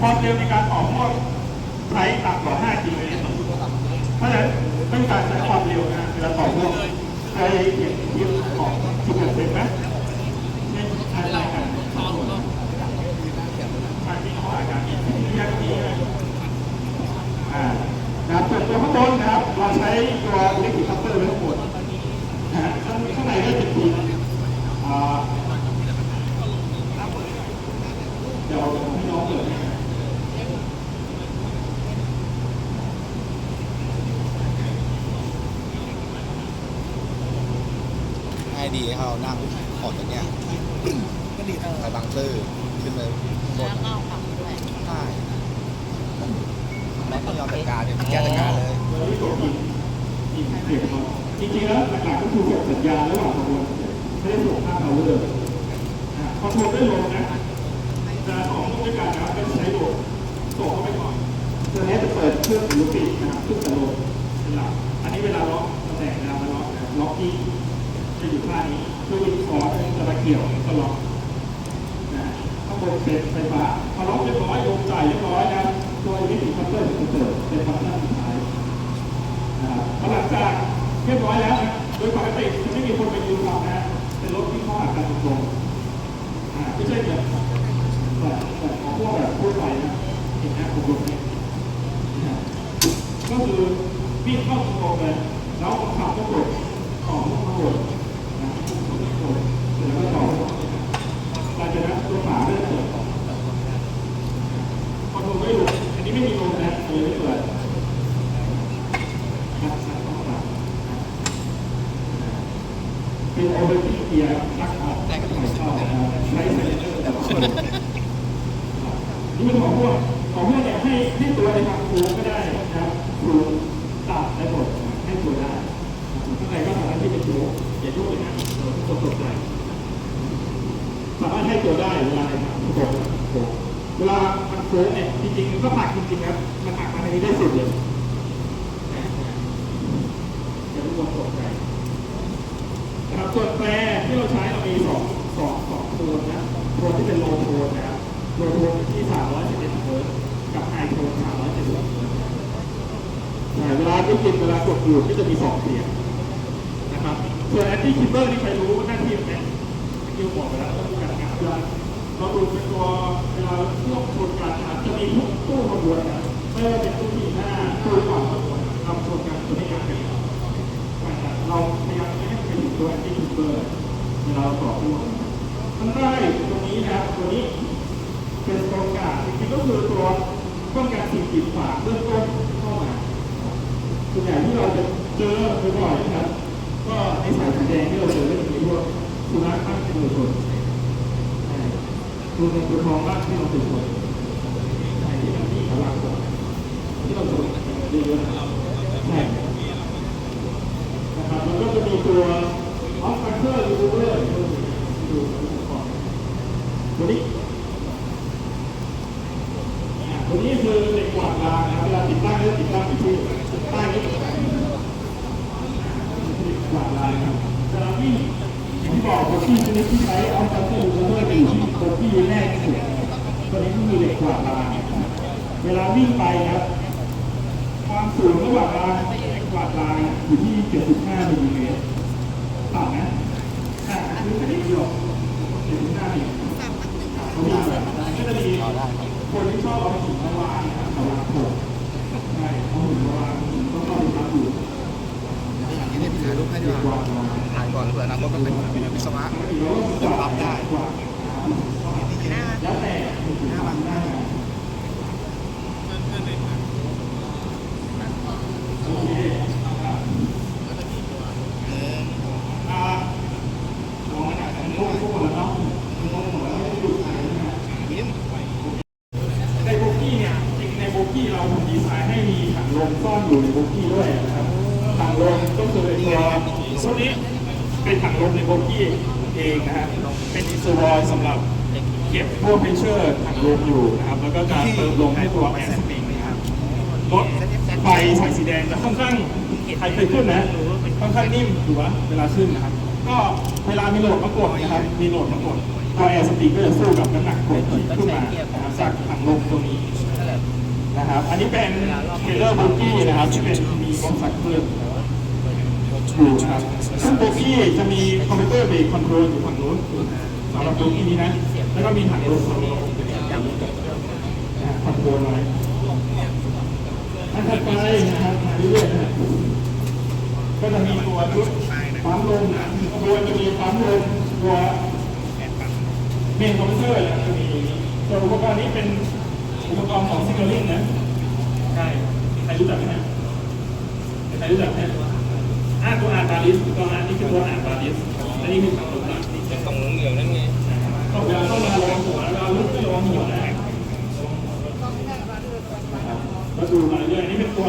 ความเร็วในการต่อพ่วงใช้ต่ำกว่า 5 กิโลเมตรต่อชั่วโมงเพราะฉะนั้นเป็นการใช้ความเร็วนะเวลาต่อพ่วงเคยเห็นคลิปของที่เกิดเป็นไหมเช่นอะไรกันต่อพ่วงทางที่เขาอาการนี้ที่ยักษ์นี้อ่านะครับส่วนตัวข้างบนนะครับ เราใช้ตัวเล็กคัพเตอร์ไว้ทั้งหมดนะฮะข้างข้างในก็จะมีอ่า เดี๋ยวให้น้องเปิดให้ ให้ดีให้เขานั่งออกจากเนี้ยก็ดีไปบาง ซื่อขึ้นไปบน แล้วก็เอาขับด้วยใช่แล้วก็ยอมจัดการเนี่ยแก้จัดการเลย จริงๆแล้วหลักๆก็คือส่งสัญญาระหว่างขบวนไม่ได้ส่งข้ามเราเลยนะคอนโทรได้ลงนะจะสองด้วยกันนะครับเป็ใช้โหลดส่งเข้าไปก่อนตัวนี้จะเปิดเครื่องหรือปิดนะครับเครื่องจะโหลดเป็นหลักอันนี้เวลาล็อกตำแหน่งเวลามันล็อกนะล็อกที่จะอยู่ท่านี้เพื่อวินคอร์สจะมาเกี่ยว คือวิ่งเข้าตรงๆเลยแล้วคนขับก็กดต่อลูกกดนะกดกดเสร็จแล้วก็ต่อหลังจากนั้นตัวฝาเริ่มเปิดคอนโทรลไม่ลงอันนี้ไม่มีลมนะเลยไม่เปิดครับต้องฝาเป็นโอเวอร์ที่เกียร์รักออกแต่ก็ไม่ชอบใช้ไซเลนเซอร์แต่ว่าคนนี่เป็นของพวกของพวกเนี่ยให้ให้ตัวในทางคูก็ได้นะครับคูตัดได้หมดให้ตัวได้ข้างในก็สามารถที่จะโยกอย่าโยกเลยนะเราตกใจ สามารถให้ตัวได้เวลาค้งโค้งเวลามันโค้งเนี่ยจริงๆก็ผักจริงๆครับมันผักมาในนี้ได้สุดเลยอย่าทุกคนตกใจนะครับส่วนแปรที่เราใช้เรามีสองสองสองโทนนะโทนที่เป็นโลโทนนะครับโลโทนที่311เฮิร์ตซ์กับไฮโทน370เฮิร์ตซ์ใช่เวลาได้ยินเวลากดอยู่ก็จะมีสองเสียงนะครับส่วนแอนตี้คิปเปอร์นี่ใครรู้หน้าที่มันเป็นที่ผมบอกไปแล้ว ต้องมีการงานเราดูเป็นตัวเวลาพวกชนกันนะครับจะมีทุกตู้ขบวนนะไม่ว่าเป็นตู้ที่หน้าตู้ก่อนขบวนทำชนกันตัวนี้กันเป็นเราพยายามไม่ให้เป็นตัวแอนตี้คิปเปอร์เวลาเราต่อตู้ข้างใต้ตรงนี้นะครับตัวนี้เป็นกองการจริงๆก็คือตัวป้องกันสิ่งกีดขวางเบื้องต้นเข้ามาส่วนใหญ่ที่เราจะเจอบ่อยๆนะครับ ก็ในสายสีแดงที่เราเจอก็จะมีพวกสุนัขบ้านเป็นตัวชน ตัวเงินตัวทองบ้านที่เราเป็นคนใช่ที่มันที่เราลักก่อนที่เราชนเยอะๆใช่นะครับแล้วก็จะมีตัวออฟฟันเตอร์รูเลอร์ดูก่อนตัวนี้ตัวนี้คือเหล็กกวาดรางนะครับเวลาติดตั้งก็ติดตั้งอยู่ที่ใต้นี้กวาดรางครับเวลาวิ่ง อย่าง ที่ชนิดที่ใช้ออฟฟันเตอร์รูเลอร์เป็นที่โบกี้แรกที่สุดตัวนี้ก็มีเหล็กกว่ารางเวลาวิ่งไปครับ ความสูงระหว่างรางกกวารางอยู่ที่ 75มิลลิเมตรต่ำนะอ่าคือแค่นี้เดียว75มิลลิเมตรเขามีแบบก็จะมีคนที่ชอบเอาหินมาวางนะครับมาวางโถใช่เอาหินมาวางหินก็เข้าไปทับอยู่ ทีนี้ ถ่ายรูปให้ดีกว่าถ่ายก่อนเผื่ออนาคตก็เป็นวิศวะยอมรับได้แล้วแต่หน้าบางหน้าโอเคอ่าลองนะอันนี้พวกคนละเนาะพวกคนละไม่ได้ดูใครนะฮะในโบกี้เนี่ยจริงในโบกี้เราดีไซน์ให้มีถังลมซ่อนอยู่ในโบกี้ด้วยนะครับถังลมก็คือตัวตัวนี้เป็นถังล มในโบกี้เองนะฮะเป็นอินซูรอยสำหรับเก็บพวกเพเชอร์ถังลมอยู่นะครับแล้วก็จะเติมลมให้ตัวแอร์สปริงนะครับรถไฟสายสีแดงจะค่อนข้างใครเคยขึ้นนะค่อนข้างนิ่มถูกปะเวลาขึ้นนะครับก็เวลามีโหลดมากดนะครับมีโหลดมากดตัวแอร์สปริงก็จะสู้กับน้ำหนักกดที่ขึ้นมาจากถังลมตรงนี้นะครับอันนี้เป็นเทเลอร์บุกี้นะครับที่เป็นมีบล็อกสักเครื่อง อยู่ครับซึ่งบุกี้จะมีคอมพิวเตอร์เบรกคอนโทรลอยู่ฝั่งนู้นสำหรับบุกี้นี้นะ แล้วก็มีถังลมคอนโทรลคอนโทรลไว้อันถัดไปนะครับมาเรื่อยๆก็จะมีตัวชุดปั๊มลมนะตัวจะมีปั๊มลมตัวเมนคอมพิวเตอร์จะมีตัวอุปกรณ์นี้เป็นอุปกรณ์ของซิงเกิลลิงนะใช่ใครรู้จักไหมฮะใครรู้จักไหม อ่าตัวอ่านบาลิสตัวอ่านนี่คือตัวอ่านบาลิสและนี่คือถังลมนะเป็นตรงเหลืองนั่นไงต้องเวลาต้องมาระวังหัวเวลาลุกก็ระวังหัวนะก็ดูมาเรื่อยๆนี่เป็นตัว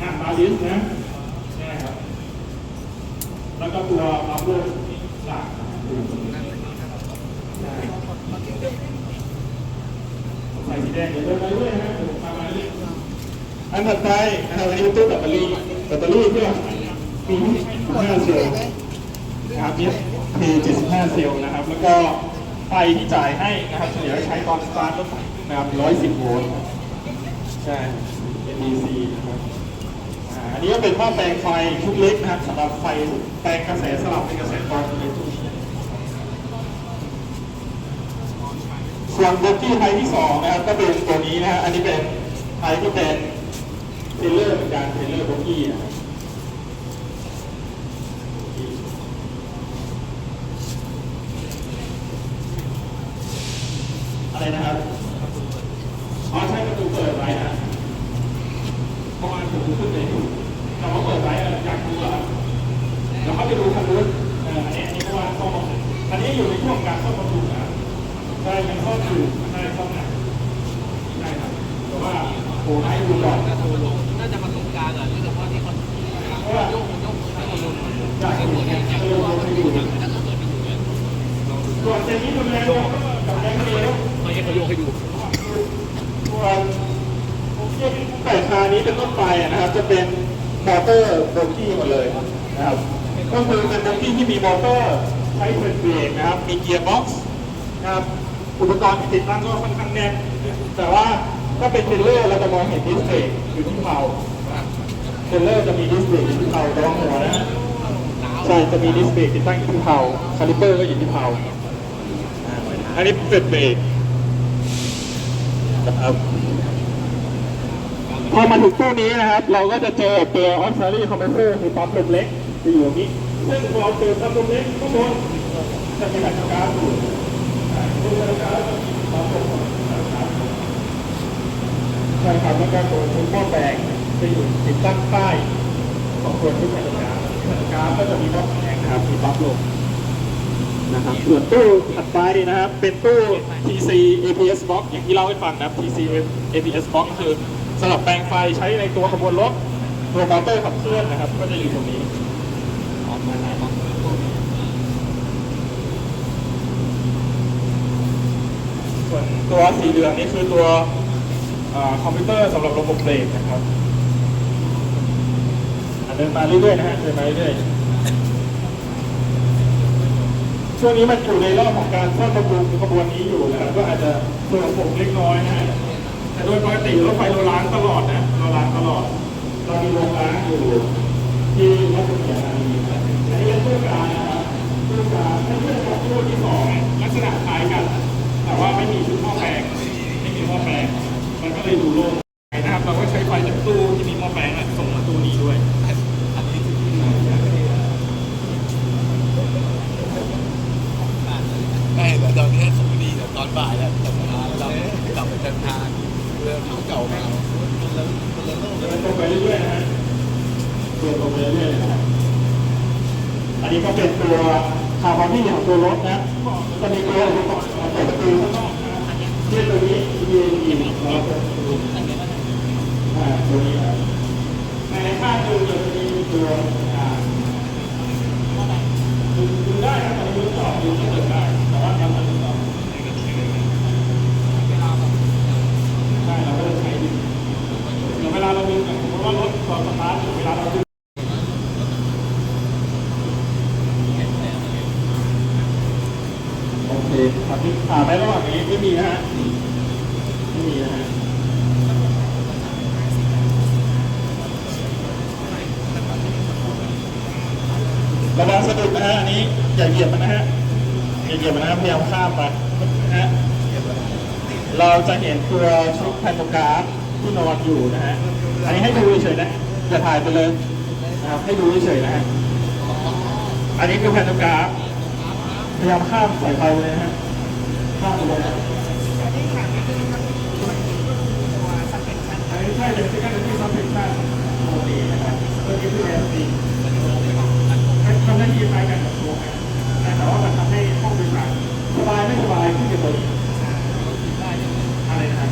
อ่านบาลิสนะใช่ครับแล้วก็ตัวบัฟเฟอร์หลักใช่ใส่สีแดงเดี๋ยวเดินไปเรื่อยนะเดี๋ยวผมพามาเรื่อยอันถัดไปนะครับอันนี้เป็นตู้แบตเตอรี่แบตเตอรี่เพื่อ มี5เซลล์นะครับมี75 เซลล์นะครับ แล้วก็ไฟที่จ่ายให้นะครับเฉลี่ยใช้ตอนสตาร์ทรถนะครับ110 โวลต์ใช่ NEC นะครับอันนี้ก็เป็นหม้อแปลงไฟชุดเล็กนะครับสำหรับไฟแปลงกระแสสลับเป็นกระแสตรงในตู้นี้ส่วนบุกที่ไทที่สองนะครับก็เป็นตัวนี้นะฮะอันนี้เป็นไทที่เป็นเทรลเลอร์เหมือนกันเทรลเลอร์บุกกี้นะครับอะไรนะครับอ๋อใช่ประตูเปิดไว้นะเพราะว่าผมขึ้นไปดูแต่ว่าเปิดไว้อะอยากดูเหรอเราเข้าไปดูทางนู้นเอออันนี้อันนี้เพราะว่าซ่อมอันนี้อยู่ใน ช่วงการซ่อมบำรุงนะครับใช่ยังซ่อมอยู่ใช่ซ่อมหนักใช่ครับแต่ว่าโอ้ให้ดูก่อนน่าจะมาตรงกลางอะโดยเฉพาะที่คนเพราะว่าโยกโยกให้คนลงอยากดูเนี่ยเออลงให้ดูถ้าเกิดเปิดไม่อยู่เนี่ยส่วนเจนี้ดูแลกับแรงเดียวไม่ให้เขาโยกให้ดูส่วนแต่คานี้เป็นต้นไปนะครับ จะเป็นมอเตอร์โบกี้หมดเลยนะครับก็คือเป็นโบกี้ที่มีมอเตอร์ ช้เป็นเบรกนะครับ มีเกียร์บ็อกซ์นะครับ อุปกรณ์ที่ติดตั้งก็ค่อนข้างแน่น แต่ว่าถ้าเป็นเทรลเลอร์เราจะมองเห็นดิสเบรกอยู่ที่เผาเทรลเลอร์จะมีดิสเบรกอยู่ที่เผาระวังหัวนะ ใช่ จะมีดิสเบรกติดตั้งอยู่ที่เผาคาลิเปอร์ก็อยู่ที่เผาอ่าอันนี้เป็นเบรกนะครับพอมาถึงตู้นี้นะครับ เราก็จะเจอตัว auxiliary compressor คือปั๊มลมเล็กจะอยู่ตรงนี้ ซึ่งพอเราเจอปั๊มลมเล็กข้างบนจะมีแผ่นก๊าซอยู่อ่าตัวกาซปั๊มลมแผ่นก๊าซใช่ครับแล้วก็ตัวชุดหม้อแปลงจะอยู่ติดตั้งใต้ของตัวชุดแผ่นก๊าซแผ่นก๊าซก็จะมีหม้อแปลงนะครับมีปั๊มลมนะครับส่วนตู้ถัดไปนะครับ เป็นตู้ TC APS box อย่างที่เล่าให้ฟังนะครับ TC APS box ก็คือสำหรับแปลงไฟใช้ในตัวขบวนรถตัวมอเตอร์ขับเคลื่อนนะครับ ก็จะอยู่ตรงนี้ ส่วน ตัวสีเหลืองนี่คือตัวอคอมพิวเตอร์สำหรับระบบเบรกนะครับอะเดินมาเรื่อยๆนะฮะเดินมาเรื่อยๆช่วงนี้มันอยู่ในรอบของการซ่อมบำรุงขบวนนี้อยู่นะครับก็อาจจะเสื่อมผมเล็กน้อยนะฮะแต่โดยปกติรถไฟเราล้างตลอดนะเราล้างตลอดเรามีโรงล้างอยู่ที่วัดสุขียนารีอันนี้เป็นตู้กางนะครับตู้กางถ้าเทียบกับตู้ที่สองลักษณะคล้ายกัน แต่ว่าไม่มีชุดหม้อแปลงไม่มีหม้อแปลงมันก็เลยดูโล่งนะครับเราก็ใช้ไฟจากตู้ที่มีหม้อแปลงอะส่งมาตู้นี้ด้วยไม่แต่ตอนนี้เขาดีแต่ตอนบ่ายแล้วตอนเช้าแล้วเรากลับไปเดินทางเรือเขาเก่ามาคนละคนละโลกเดินตรงไปเรื่อยๆนะฮะเดินตรงไปเรื่อยๆนะครับอันนี้ก็เป็นตัวคาร์บอนที่ของตัวรถนะจะมีตัวอุปกร ณ์เปิดประตูข้างนอกนะที่ตัวนี้เราเปิดประตูอ่าตัวนี้ครับในข้างตัวจะมีตัวอ่าดูได้ครับตอนนี้ดูต่อดูที่เปิดได้ ผ่าไประหว่างนี้ไม่มีนะฮะไม่มีนะฮะระวังสะดุดนะฮะอันนี้อย่าเหยียบมันนะฮะอย่าเหยียบมันนะพยายามข้ามไปนะฮะเราจะเห็นตัวชุดไทโกราฟที่นอนอยู่นะฮะอันนี้ให้ดูเฉยๆนะอย่าถ่ายไปเลยนะครับให้ดูเฉยๆนะฮะอันนี้คือแผ่นกราฟพยายามข้ามสายไฟเลยฮะ ข้ามไปเลยนะอันนี้ค่ะนี่คือมันมันตัวซับเพนชั่นอันนี้ใช่เป็นที่การที่ซับเพนชั่นปกตินะครับตัวนี้คือแอนซีทำหน้าที่คล้ายกันกับโชว์นะแต่ว่ามันทำให้ห้องโดยสารสบายไม่สบายขึ้นกับตัวนี้อะไรนะครับ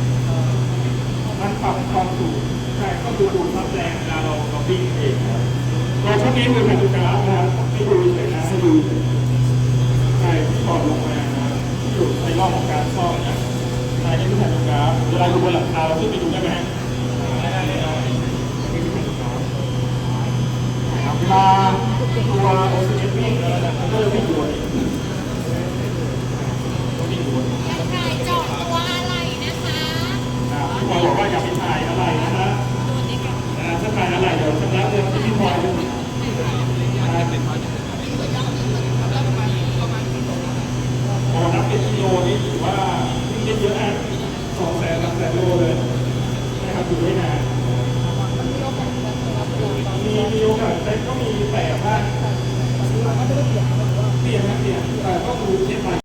มันปรับความสูงใช่ก็คือดูดความแรงเวลาเราเราวิ่งเองนะครับตัวชุดนี้คือแผ่นดูกราฟนะครับให้ดูเฉยนะให้ดูใช่ถอดลงมา นะครับที่อยู่ในรอบของการซ่อมเนะใช่นี่คือแผ่นดูกราฟเวลาอยู่บนหลังคาเราขึ้นไปดูได้ไหมฮะได้ได้ได้นี่คือแผ่นดูกราฟครับเวลาตัวโอซีเอสวิ่งแล้วนะก็จะวิ่งอยู่บนวิ่งอยู่บนถ่ายจอดตัวอะไรนะคะพี่พลอยบอกว่าอย่าไปถ่ายอะไรนะฮะถ้าถ่ายอะไรเดี๋ยวชำระเงิน